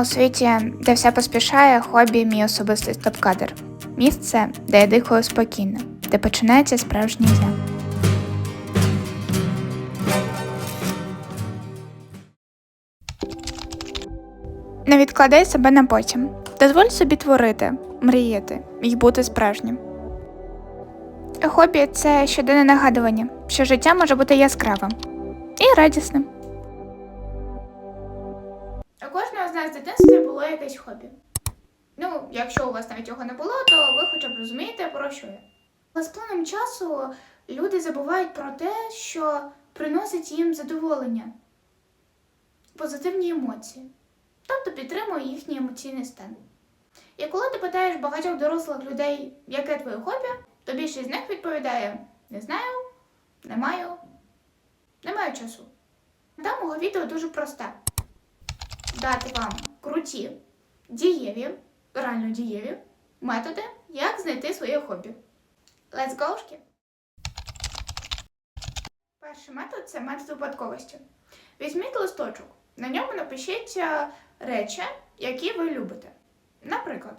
У світі, де все поспішає, хобі мій особистий стоп-кадр. Місце, де я дихаю спокійно, де починається справжнє я. Не відкладай себе на потім. Дозволь собі творити, мріяти і бути справжнім. Хобі це щоденне нагадування, що життя може бути яскравим і радісним. Кожного з нас в дитинстві було якесь хобі. Ну, якщо у вас навіть його не було, то ви хоча б розумієте, про що я. Але з плином часу люди забувають про те, що приносить їм задоволення, позитивні емоції, тобто підтримує їхній емоційний стан. І коли ти питаєш багатьох дорослих людей, яке твоє хобі, то більшість з них відповідає: не знаю, не маю, не маю часу. Мета мого відео дуже проста: дати вам круті, дієві, реально дієві методи, як знайти своє хобі. Let's go! шки! Перший метод це метод випадковості. Візьміть листочок, на ньому напишіть е, речі, які ви любите. Наприклад,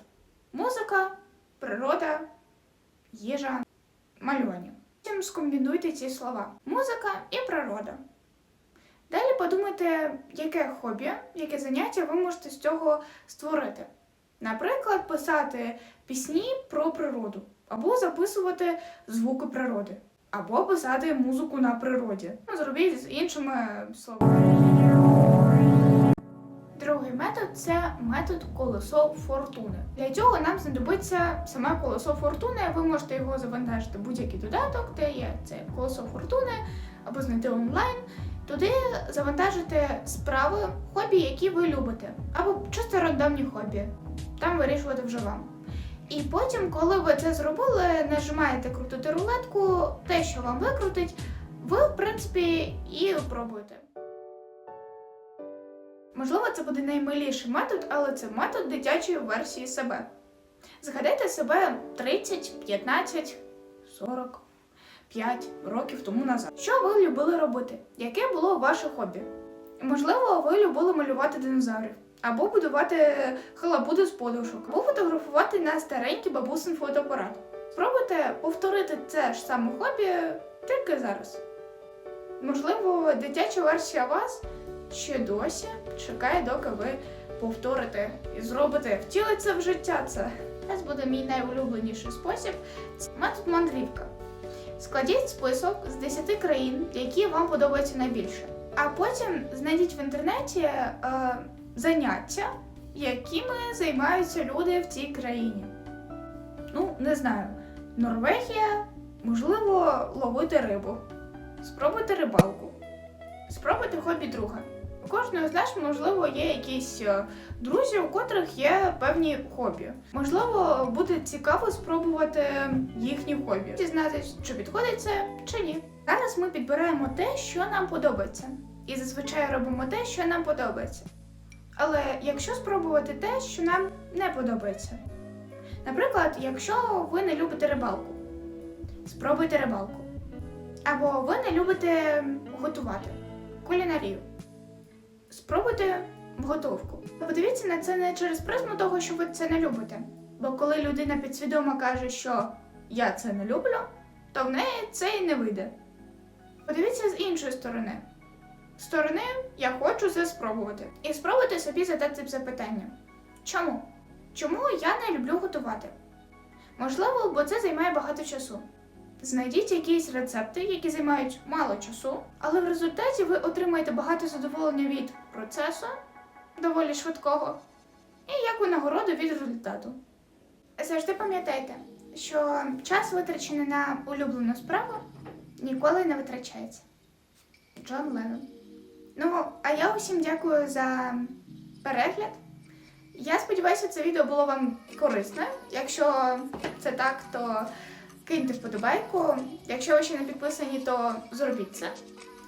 музика, природа, їжа, малювання. Потім скомбінуйте ці слова: музика і природа. Далі подумайте, яке хобі, яке заняття ви можете з цього створити. Наприклад, писати пісні про природу, або записувати звуки природи, або писати музику на природі. Ну, зробіть з іншими словами. Другий метод це метод колесо фортуни. Для цього нам знадобиться саме колесо фортуни. Ви можете його завантажити будь-який додаток, де є це колесо фортуни, або знайти онлайн. Туди завантажити справи, хобі, які ви любите, або чисто рандомні хобі. Там вирішувати вже вам. І потім, коли ви це зробили, нажимаєте крутити рулетку, те, що вам викрутить, ви, в принципі, і пробуєте. Можливо, це буде наймиліший метод, але це метод дитячої версії себе. Згадайте себе 30, 15, 40, 5 років тому назад. Що ви любили робити? Яке було ваше хобі? Можливо, ви любили малювати динозаврів, або будувати халабуди з подушок, або фотографувати на старенький бабусин фотоапарат. Спробуйте повторити це ж саме хобі тільки зараз. Можливо, дитяча версія вас ще досі чекає, доки ви повторите і зробите, втілиться в життя це. Зараз буде мій найулюбленіший спосіб. Це метод мандрівка. Складіть список з 10 країн, які вам подобаються найбільше. А потім знайдіть в інтернеті е, заняття, якими займаються люди в цій країні. Ну, не знаю, Норвегія, можливо, ловити рибу. Спробуйте рибалку. Спробуйте хобі друга. Кожного з нас, можливо, є якісь е, друзі, у котрих є певні хобі. Можливо, буде цікаво спробувати їхні хобі, дізнатися, чи підходить це чи ні. Зараз ми підбираємо те, що нам подобається, і зазвичай робимо те, що нам подобається. Але якщо спробувати те, що нам не подобається, наприклад, якщо ви не любите рибалку, спробуйте рибалку. Або ви не любите готувати кулінарію. Спробуйте готовку. Подивіться на це не через призму того, що ви це не любите. Бо коли людина підсвідомо каже, що я це не люблю, то в неї це і не вийде. Подивіться з іншої сторони. Сторони я хочу це спробувати. І спробуйте собі задати запитання. Чому? Чому я не люблю готувати? Можливо, бо це займає багато часу. Знайдіть якісь рецепти, які займають мало часу, але в результаті ви отримаєте багато задоволення від процесу, доволі швидкого, і як винагороду від результату. Завжди пам'ятайте, що час, витрачений на улюблену справу, ніколи не витрачається. Джон Леннон. Ну, а я усім дякую за перегляд. Я сподіваюся, це відео було вам корисне. Якщо це так, то киньте вподобайку. Якщо ви ще не підписані, то зробіть це.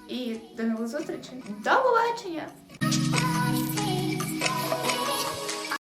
І до нових зустрічей. До побачення!